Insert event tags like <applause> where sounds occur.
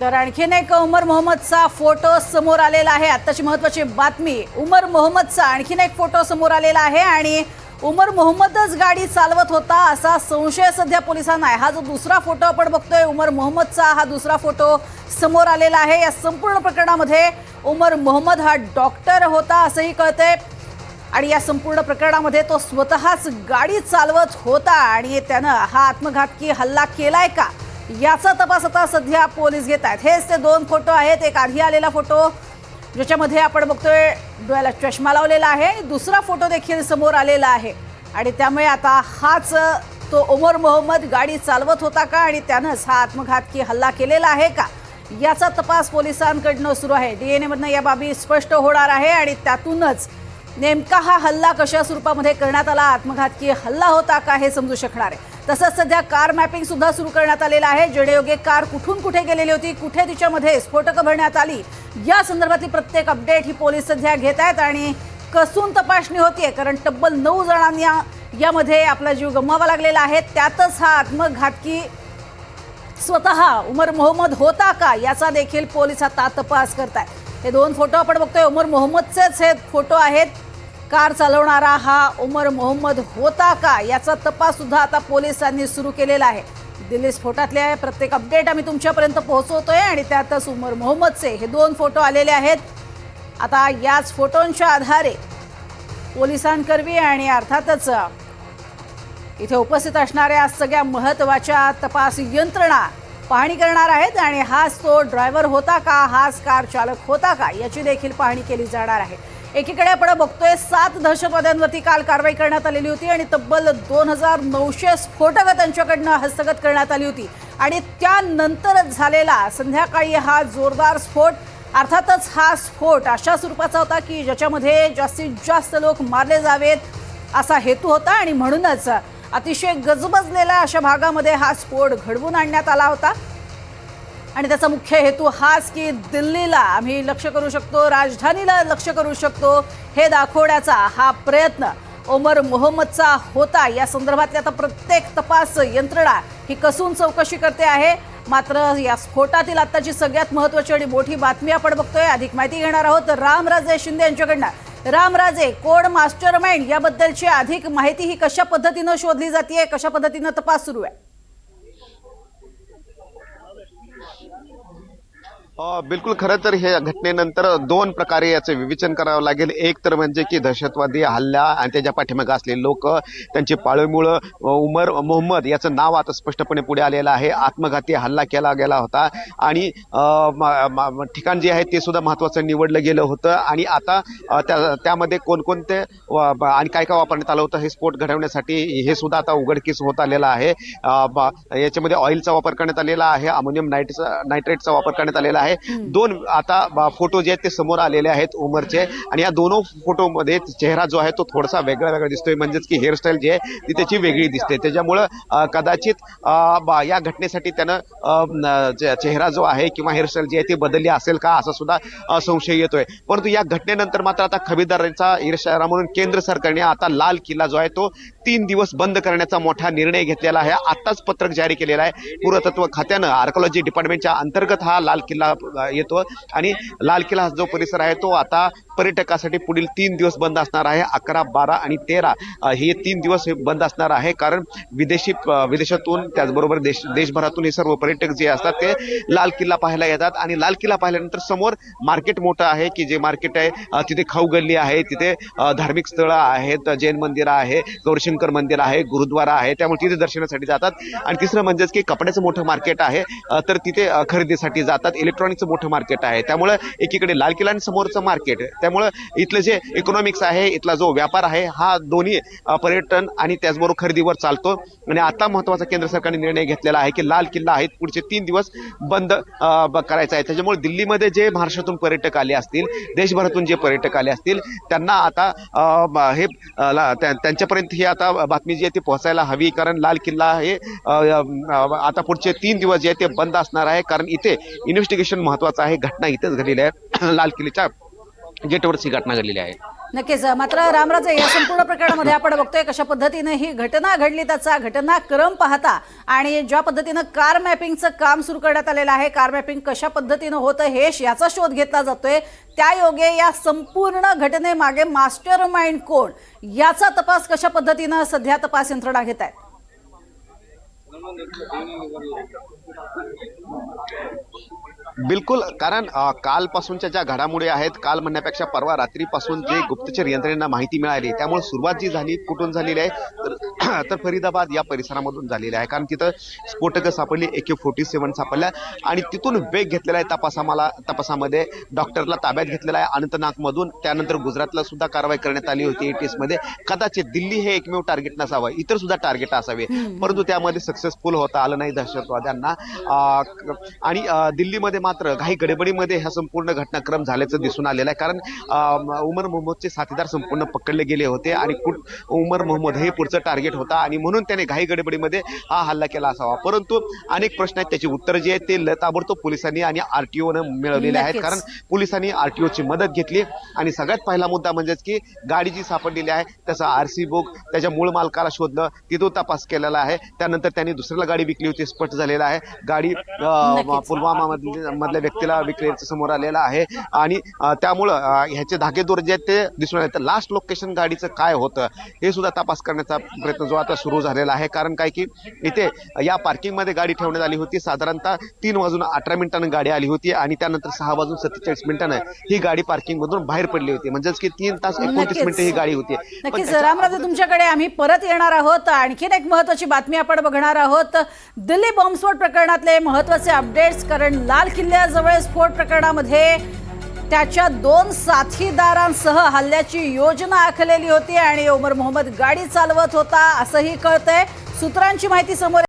तर आणखीन एक उमर मोहम्मदचा फोटो समोर आलेला आहे. आत्ताची महत्वाची बातमी उमर मोहम्मदचा आणखीन एक फोटो समोर आलेला आहे आणि उमर मोहम्मदच गाडी चालवत होता असा संशय सध्या पोलिसांना आहे. हा जो दुसरा फोटो आपण बघतोय उमर मोहम्मदचा हा दुसरा फोटो समोर आलेला आहे. या संपूर्ण प्रकरणामध्ये उमर मोहम्मद हा डॉक्टर होता असंही कळतंय. आणि या संपूर्ण प्रकरणामध्ये तो स्वतःच गाडी चालवत होता आणि त्यानं हा आत्मघातकी हल्ला केलाय का? याचा तपास आता सध्या पोलीस घेत आहेत. हेच ते दोन फोटो आहेत. एक आधी आलेला फोटो ज्याच्यामध्ये आपण बघतोय डोळ्याला चष्मा लावलेला आहे. आणि दुसरा फोटो देखील समोर आलेला आहे. आणि त्यामुळे आता हाच तो उमर मोहम्मद गाडी चालवत होता का? आणि त्यानंच हा आत्मघातकी हल्ला केलेला आहे का? याचा तपास पोलिसांकडनं सुरू आहे. डी एन एमधनं या बाबी स्पष्ट होणार आहे आणि त्यातूनच नेमका हा हल्ला कशा स्वरूपामध्ये करण्यात आला? आत्मघातकी हल्ला होता का हे समजू शकणार आहे. तसंच सध्या कार मॅपिंग सुद्धा सुरू करण्यात आलेलं आहे. जेणेयोगे कार कुठून कुठे गेलेली होती कुठे तिच्यामध्ये स्फोटकं भरण्यात आली या संदर्भातली प्रत्येक अपडेट ही पोलीस सध्या घेत आहेत आणि कसून तपासणी होतीये कारण तब्बल नऊ जणांना यामध्ये आपला जीव गमवावा लागलेला आहे. त्यातच हा आत्मघातकी स्वतः उमर मोहम्मद होता का याचा देखील पोलीस आता तपास आहे हे दोन फोटो आपण बघतोय. उमर मोहम्मदचेच हे फोटो आहेत. कार चालवणारा हा उमर मोहम्मद होता का याचा तपास सुद्धा आता पोलिसांनी सुरू केलेला आहे. दिल्ली स्फोटातले प्रत्येक अपडेट आम्ही तुमच्यापर्यंत पोहोचवतोय आणि त्यातच उमर मोहम्मदचे हे दोन फोटो आलेले आहेत. आता याच फोटोंच्या आधारे पोलिसांकरवी आणि अर्थातच इथे उपस्थित असणाऱ्या सगळ्या महत्त्वाच्या तपास यंत्रणा पाहणी करणार आहेत आणि हाच तो ड्रायव्हर होता का हाच कार चालक होता का याची देखील पाहणी केली जाणार आहे. एकीकडे आपण बघतोय सात दहशतवाद्यांवरती काल कारवाई करण्यात आलेली होती आणि तब्बल दोन हजार नऊशे स्फोटकं त्यांच्याकडनं हस्तगत करण्यात आली होती. आणि त्यानंतरच झालेला संध्याकाळी हा जोरदार स्फोट अर्थातच हा स्फोट अशा स्वरूपाचा होता की ज्याच्यामध्ये जास्तीत जास्त लोक मारले जावेत असा हेतू होता आणि म्हणूनच अतिशय गजबजलेल्या अशा भागामध्ये हा स्फोट घडवून आणण्यात आला होता. आणि त्याचा मुख्य हेतू हाच की दिल्लीला आम्ही लक्ष करू शकतो राजधानीला लक्ष करू शकतो. हे दाखवण्याचा हा प्रयत्न ओमर मोहम्मदचा होता. या संदर्भातली आता प्रत्येक तपास यंत्रणा ही कसून चौकशी करते आहे. मात्र या स्फोटातील आत्ताची सगळ्यात महत्त्वाची आणि मोठी बातमी आपण बघतोय. अधिक माहिती घेणार आहोत रामराजे शिंदे यांच्याकडनं. रामराजे कोड मास्टर माइंड याबद्दलची अधिक माहिती ही कशा पद्धतीनं शोधली जाते कशा पद्धतीनं तपास सुरू आहे? बिलकुल खरं तर हे घटनेनंतर दोन प्रकारे याचं विवेचन करावं लागेल. एक तर म्हणजे की दहशतवादी हल्ला आणि त्याच्या पाठीमागे असलेले लोक त्यांची पाळीमुळं उमर मोहम्मद याचं नाव आता स्पष्टपणे पुढे आलेलं आहे. आत्मघाती हल्ला केला गेला होता आणि म- ठिकाण जे आहे ते सुद्धा महत्वाचं निवडलं गेलं होतं. आणि आता त्या त्यामध्ये कोणकोणते आणि काय काय वापरण्यात आलं होतं हे स्फोट घडवण्यासाठी हे सुद्धा आता उघडकीस होत आलेलं आहे. याच्यामध्ये ऑइलचा वापर करण्यात आलेला आहे अमोनियम नायट्रेटचा नायट्रेटचा वापर करण्यात आलेला आहे. दोन आता फोटो जे आहेत ते समोर आलेले आहेत उमरचे. आणि या दोन फोटोमध्ये चेहरा जो आहे तो थोडासा वेगळा वेगळा दिसतोय. म्हणजेच की हेअरस्टाईल जी आहे ती त्याची वेगळी दिसते. त्याच्यामुळं कदाचित या घटनेसाठी त्यानं चेहरा जो आहे किंवा हेअरस्टाईल जी आहे ती बदलली असेल का असा सुद्धा संशय येतोय. परंतु या घटनेनंतर मात्र आता खबरदारीचा इशारा म्हणून केंद्र सरकारने आता लाल किल्ला जो आहे तो तीन दिवस बंद करण्याचा मोठा निर्णय घेतलेला आहे. आताच पत्रक जारी केलेलं आहे. पुरातत्व खात्यानं आर्कोलॉजी डिपार्टमेंटच्या अंतर्गत हा लाल किल्ला येतो. आणि लाल किल्ला हा जो परिसर आहे तो आता पर्यटकासाठी पुढील तीन दिवस बंद असणार आहे. अकरा बारा आणि तेरा हे तीन दिवस हे बंद असणार आहे. कारण विदेशी विदेशातून त्याचबरोबर देश देशभरातून हे सर्व पर्यटक जे असतात ते लाल किल्ला पाहायला येतात. आणि लाल किल्ला पाहिल्यानंतर समोर मार्केट मोठं आहे की जे मार्केट आहे तिथे खाऊ गल्ली आहे तिथे धार्मिक स्थळं आहेत जैन मंदिर आहे गौरीशंकर मंदिर आहे गुरुद्वारा आहे त्यामुळे तिथे दर्शनासाठी जातात. आणि तिसरं म्हणजेच की कपड्याचं मोठं मार्केट आहे तर तिथे खरेदीसाठी जातात. इलेक्ट्रॉनिकचं मोठं मार्केट आहे. त्यामुळं एकीकडे लाल किल्ला आणि समोरचं मार्केट. त्या त्यामुळं इथलं जे इकॉनॉमिक्स आहे इथला जो व्यापार आहे हा दोन्ही पर्यटन आणि त्याचबरोबर खरेदीवर चालतो. आणि आता महत्त्वाचा केंद्र सरकारने निर्णय घेतलेला आहे की लाल किल्ला आहे पुढचे तीन दिवस बंद करायचा आहे. त्याच्यामुळे दिल्लीमध्ये जे महाराष्ट्रातून पर्यटक आले असतील देशभरातून जे पर्यटक आले असतील त्यांना आता हे त्यांच्यापर्यंत ही आता बातमी जी आहे ती पोहोचायला हवी कारण लाल किल्ला हे आता पुढचे तीन दिवस जे आहे ते बंद असणार आहे कारण इथे इन्व्हेस्टिगेशन महत्वाचं आहे घटना इथेच घडलेली आहे <coughs> लाल किल्ल्याच्या गेटवरची घटना घडलेली आहे. नक्कीच मात्र रामराजे या संपूर्ण प्रकरणामध्ये आपण बघतोय कशा पद्धतीनं ही घटना घडली त्याचा घटनाक्रम पाहता आणि ज्या पद्धतीनं कार मॅपिंगचं काम सुरू करण्यात आलेलं आहे कार मॅपिंग कशा पद्धतीनं होतं हे याचा शोध घेतला जातोय. त्या योगे या संपूर्ण घटनेमागे मास्टर माइंड कोण? याचा तपास कशा पद्धतीनं सध्या तपास यंत्रणा घेत आहेत? बिलकुल कारण कालपासूनच्या ज्या घडामोडी आहेत काल म्हणण्यापेक्षा परवा रात्रीपासून जे गुप्तचर यंत्रणेला माहिती मिळाली त्यामुळे सुरुवात जी झाली कुठून झालेली आहे तर तर फरीदाबाद या परिसरामधून झालेली आहे. कारण तिथं स्फोटकं सापडली ए के फोर्टी सेव्हन सापडल्या आणि तिथून वेग घेतलेला आहे तपासामाला तपासामध्ये. डॉक्टरला ताब्यात घेतलेला आहे. अनंतनागमधून त्यानंतर गुजरातला सुद्धा कारवाई करण्यात आली होती एटीएसमध्ये. कदाचित दिल्ली हे एकमेव टार्गेट नसावं. इतर सुद्धा टार्गेट असावे. परंतु त्यामध्ये सक्सेसफुल होता आलं नाही दहशतवाद्यांना. आणि दिल्लीमध्ये मात्र काही गडबडीमध्ये हा संपूर्ण घटनाक्रम झाल्याचं दिसून आलेलं आहे. कारण उमर मोहम्मदचे साथीदार संपूर्ण पकडले गेले होते आणि कुठ उमर मोहम्मद हे पुढचं टार्गेट होता आणि म्हणून त्याने घाई गडबडीमध्ये हा हल्ला केला असावा. परंतु अनेक प्रश्न आहेत. त्याची उत्तर जी आहेत ते ल- ताबडतोब पोलिसांनी आणि आरटीओनं मिळवलेले आहेत. कारण पोलिसांनी आरटीओची मदत घेतली आणि सगळ्यात पहिला मुद्दा म्हणजेच की गाडी जी सापडलेली आहे त्याचा आरसी बुक त्याच्या मूळ मालकाला शोधलं तिथून तपास केलेला आहे. त्यानंतर त्यांनी दुसऱ्याला गाडी विकली होती स्पष्ट झालेला आहे. गाडी. पुलवामा मधल्या व्यक्तीला विक्रेचं समोर आलेला आहे. आणि त्यामुळं ह्याचे धागेदोर जे आहेत ते दिसून आले. तर लास्ट लोकेशन गाडीचं काय होतं हे सुद्धा तपास करण्याचा प्रयत्न जो आता सुरू झालेला आहे. कारण काय की इथे या पार्किंगमध्ये गाडी ठेवण्यात आली होती. साधारणतः तीन वाजून अठरा मिनिटांनी गाडी आली होती आणि त्यानंतर सहा वाजून सत्तेचाळीस मिनिटानं ही गाडी पार्किंग मधून बाहेर पडली होती. म्हणजेच की तीन तास एकोणतीस. मिनिटं ही गाडी होती. नक्कीच. रामराजे तुमच्याकडे आम्ही परत येणार आहोत. आणखीन एक महत्वाची बातमी आपण बघणार आहोत. दिल्ली बॉम्बस्फोट प्रकरणातले महत्त्वाचे अपडेट्स. कारण लाल किल्ल्याजवळ स्फोट प्रकरणामध्ये त्याच्या दोन साथीदारांसह हल्ल्याची योजना आखलेली होती आणि उमर मोहम्मद गाडी चालवत होता असंही कळतंय. सूत्रांची माहिती समोर